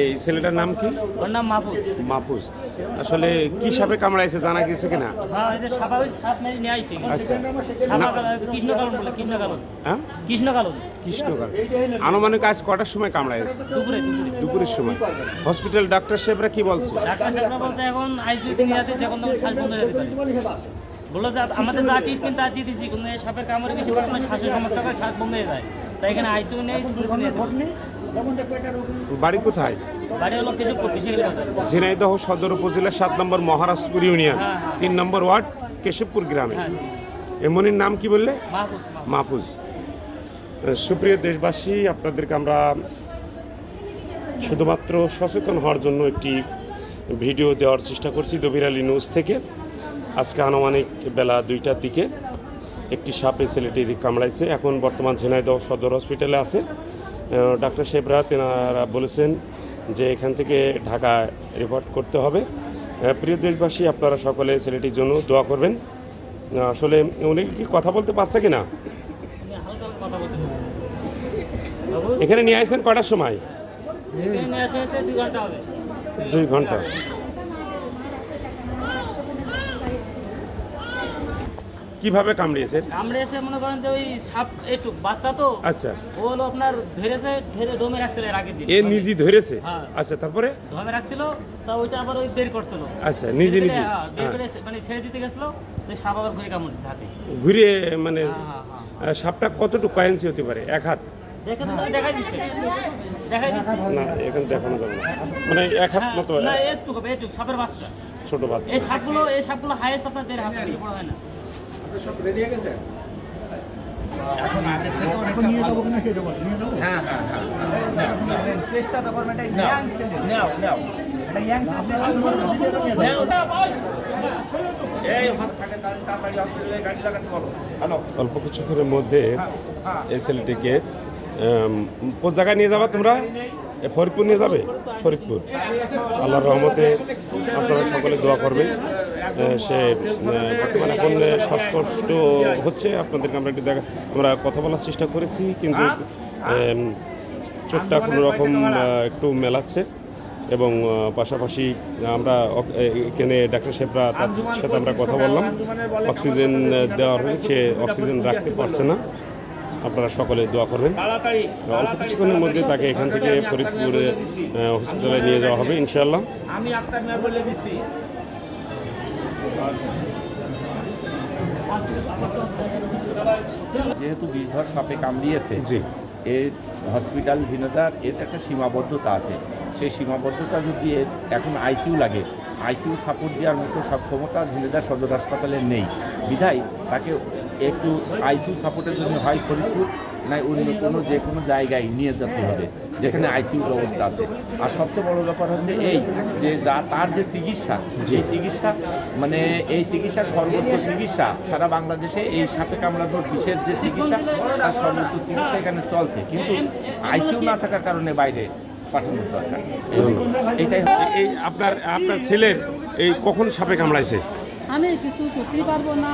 এই ছেলেটার নাম কি? ওর নাম মাহফুজ। মাহফুজ। আসলে কি সাপে কামড়াইছে জানা গেছে কিনা? আচ্ছা। কৃষ্ণকালন বলে কৃষ্ণকালন। হ্যাঁ? কৃষ্ণকালন। কৃষ্ণকাল। আনুমানিক আজ কটার সময় কামড়াইছে? দুপুরে দুপুরে। দুপুরের সময়। হসপিটাল ডাক্তার সাহেবরা কি বলছে? ডাক্তার ডাক্তার বলছে এখন আইসিইউতে নিয়ে যেতে যখন তখন শ্বাস বন্ধ হয়ে যেতে পারে। বলল যে আমাদের যা ট্রিটমেন্ট তা দিয়ে দিয়েছি কিন্তু সাপের কামড়ে বেশি পরিমাণে শ্বাসের সমস্যা করে শ্বাস বন্ধ হয়ে যায়। তাই এখানে আইসিউ নেই। বাড়ি কোথায়? ঝিনাইদহ সদর উপজেলার সাত নম্বর মহারাজপুর ইউনিয়ন হ্যাঁ, হ্যাঁ। তিন নম্বর ওয়ার্ড কেশবপুর গ্রামে। হ্যাঁ এমনির নাম কি বললে? মাহফুজ সুপ্রিয় দেশবাসী আপনাদেরকে আমরা শুধুমাত্র সচেতন হওয়ার জন্য একটি ভিডিও দেওয়ার চেষ্টা করছি দবির আলী নিউজ থেকে। আজকে আনুমানিক বেলা দুইটার দিকে একটি সাপে ছেলেটির কামড়াইছে। এখন বর্তমান ঝিনাইদহ সদর হসপিটালে আছে। ডাক্তার সাহেবরা তেনারা বলেছেন যে এখান থেকে ঢাকা রিপোর্ট করতে হবে। প্রিয় দেশবাসী আপনারা সকলে ছেলেটির জন্য দোয়া করবেন। আসলে উনি কি কথা বলতে পারছে কিনা? এখানে নিয়ে আসছেন কটার সময়? দুই ঘণ্টা হবে দুই ঘণ্টা কীভাবে কামড়িয়েছে? কামড়ে এসে মনে করেন যে ওই সাপ একটু বাচ্চা তো। আচ্ছা। ও হলো আপনার ধরেছে ধরে ডোমে রাখছিল এর আগের দিন। এ নিজে ধরেছে? হ্যাঁ। আচ্ছা তারপরে? ধমে রাখছিল তা ওইটা আবার ওই বের করছিল। আচ্ছা নিজে নিজে? হ্যাঁ, বের হ্যাঁ। করে মানে ছেড়ে দিতে গেছিল তো সাপ আবার ঘুরে কামড় দিচ্ছে হাতে। ঘুরিয়ে মানে সাপটা কতটুকু কয়েন্সি হতে পারে? এক হাত? দেখেন তো দেখাই দিচ্ছে দেখাই দিচ্ছে না এখন দেখানো যাবে না। মানে এক হাত মতো না এটুকু হবে এটুকু সাপের বাচ্চা। ছোট বাচ্চা। এই সাপগুলো এই সাপগুলো হাইয়েস্ট আপনার দেড় হাত বড় হয় না। হ্যাঁ হ্যাঁ হ্যাঁ নাও নাও অল্প কিছুক্ষণের মধ্যে এই ছেলেটিকে কোন জায়গায় নিয়ে যাবা তোমরা? এ ফরিদপুর নিয়ে যাবে? ফরিদপুর। আল্লাহর রহমতে আপনারা সকলে দোয়া করবেন। এ, সে বর্তমানে এখন শ্বাসকষ্ট হচ্ছে। আপনাদেরকে আমরা একটু দেখা আমরা কথা বলার চেষ্টা করেছি কিন্তু চোখটা কোনো রকম একটু মেলাচ্ছে। এবং পাশাপাশি আমরা এখানে ডাক্তার সাহেবরা তার সাথে আমরা কথা বললাম। অক্সিজেন দেওয়ার সে অক্সিজেন রাখতে পারছে না। আপনারা সকলে দোয়া করবেন। অল্প কিছুক্ষণের মধ্যে তাকে এখান থেকে ফরিদপুরে হসপিটালে নিয়ে যাওয়া হবে ইনশাআল্লাহ। আমি মিয়া বলে দিচ্ছি। যেহেতু বিষধর সাপে কামড়িয়েছে জি। এর হসপিটাল ঝিনাদার এর একটা সীমাবদ্ধতা আছে। সেই সীমাবদ্ধতা যদি এখন আইসিইউ লাগে আইসিউ সাপোর্ট দেওয়ার মতো সক্ষমতা ঝিনেদার সদর হাসপাতালে নেই। বিধায় তাকে একটু আইসিইউ সাপোর্টের জন্য হয় ফরিদপুর নাই অন্য কোনো যে কোনো জায়গায় নিয়ে যেতে হবে যেখানে আইসিইউ ব্যবস্থা আছে। আর সবচেয়ে বড় ব্যাপার হচ্ছে এই যে যা তার যে চিকিৎসা যে চিকিৎসা মানে এই চিকিৎসা সর্বোচ্চ চিকিৎসা সারা বাংলাদেশে এই সাপে কামড়ানোর বিষের যে চিকিৎসা তার সর্বোচ্চ চিকিৎসা এখানে চলছে। কিন্তু আইসিইউ না থাকার কারণে বাইরে পাঠানোর দরকার। এইটাই এই আপনার আপনার ছেলের এই কখন সাপে কামড়াইছে? আমি কিছু করতেই পারব না।